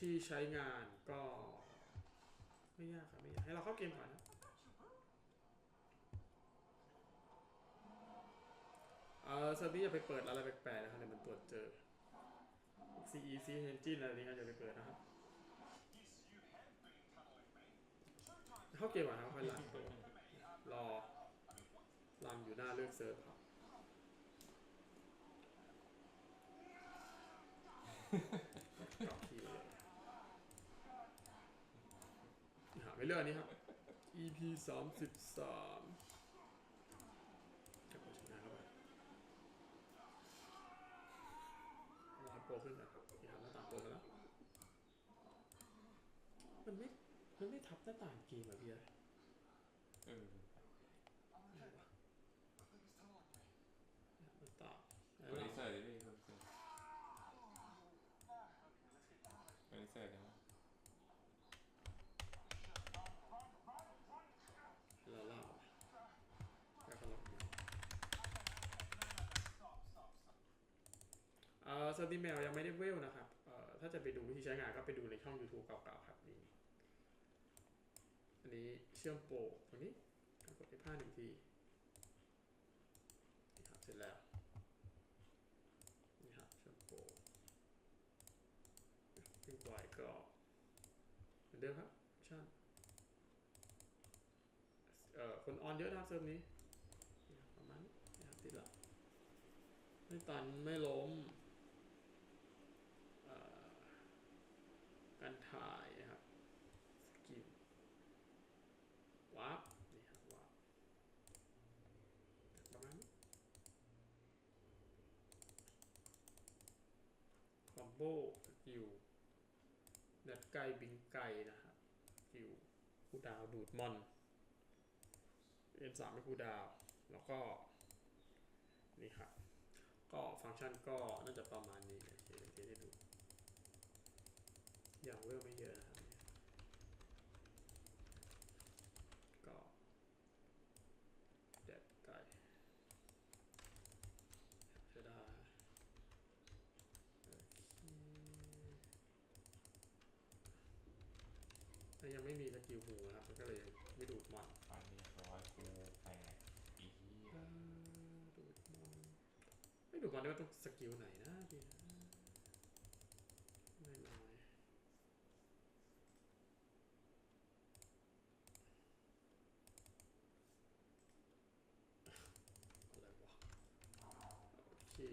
ธีใช้งานก็ไม่ยากครับไม่ยากให้เราเข้าเกมก่อนนะเออเซอร์บี้อย่าไปเปิดอะไรแปลกๆนะครับเดี๋ยวมันตรวจเจอ CEC Engine อะไรนี้ก็อย่าไปเปิดนะครับเข้าเกมก่อนนะครับค่อยรันตัวรอรันอยู่หน้าเลือกเซิร์ฟครับอกที่เลยหา ไม่เลือกอันนี้ครับ EP สามสิบสามจะกดชนะเข้าไปรอให้โปรขึ้นนะครับนี่ครับหน้าต่างโปรมาแล้ว มันไม่ มันไม่ทับหน้าต่างเกมอะพี่อะไรเออหน้าต่างโปรดิวเซอร์ดิพี่โปรดิวเซอร์โปรดิวเซอร์ได้ไหม เราเล่าแล้วก็ลงมา เอ่อสตรีมแมวยังไม่ได้เวลนะครับเอ่อถ้าจะไปดูวิธีใช้งานก็ไปดูในช่อง YouTube เก่าๆครับนี่อันนี้เชื่อมโปรตรงนี้กดที่ผ้าหนึ่งทีนี่ครับเสร็จแล้วนี่ครับเชื่อมโปรขึ้นไวก็เหมือนเดิมครับชั่นเอ่อคนออนเยอะนะครับเซิร์ฟนี้ประมาณนี้นะครับติดละไม่ตันไม่ล้มเอ่อการ ถ่ายนะครับสกิลวาร์ปนี่ครับวาร์ปประมาณคอมโบสกิลเน็ตไกลบิงไกลนะครับสกิลผู้ดาวดูดมอนเอ็นสามไม่คูดาว แล้วก็ นี่ครับก็ฟังก์ชันก็น่าจะประมาณนี้โอเคเดี๋ยวให้ดู อย่างเวลไม่เยอะนะครับเนี่ยก็แดดไก่ใช้ได้โอเคแต่ยังไม่มีสกิลหูนะครับมันก็เลยไม่ดูดมันฟันเรียบร้อยกูแตกอีเหี้ยอ่าดูดมอนไม่ดูดมอนได้ว่าต้องสกิลไหนนะพี่นะไม่น้อยอะไรวะโอเค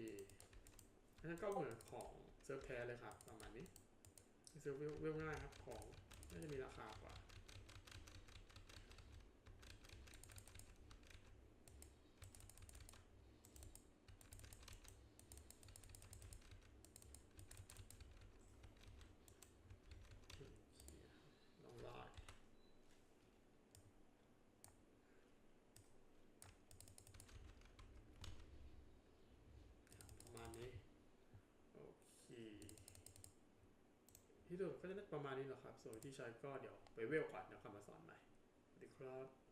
อันนั้นก็เหมือนของเซิร์ฟแท้เลยครับประมาณนี้เซิร์ฟเวลเวลง่ายครับของน่าจะมีราคากว่า ลองลายประมาณนี้ โอเค ที่ดูก็จะประมาณนี้แหละครับ ส่วนที่ใช้ก็เดี๋ยวไปเวลก่อนเดี๋ยวคำมาสอนใหม่สวัสดีครับ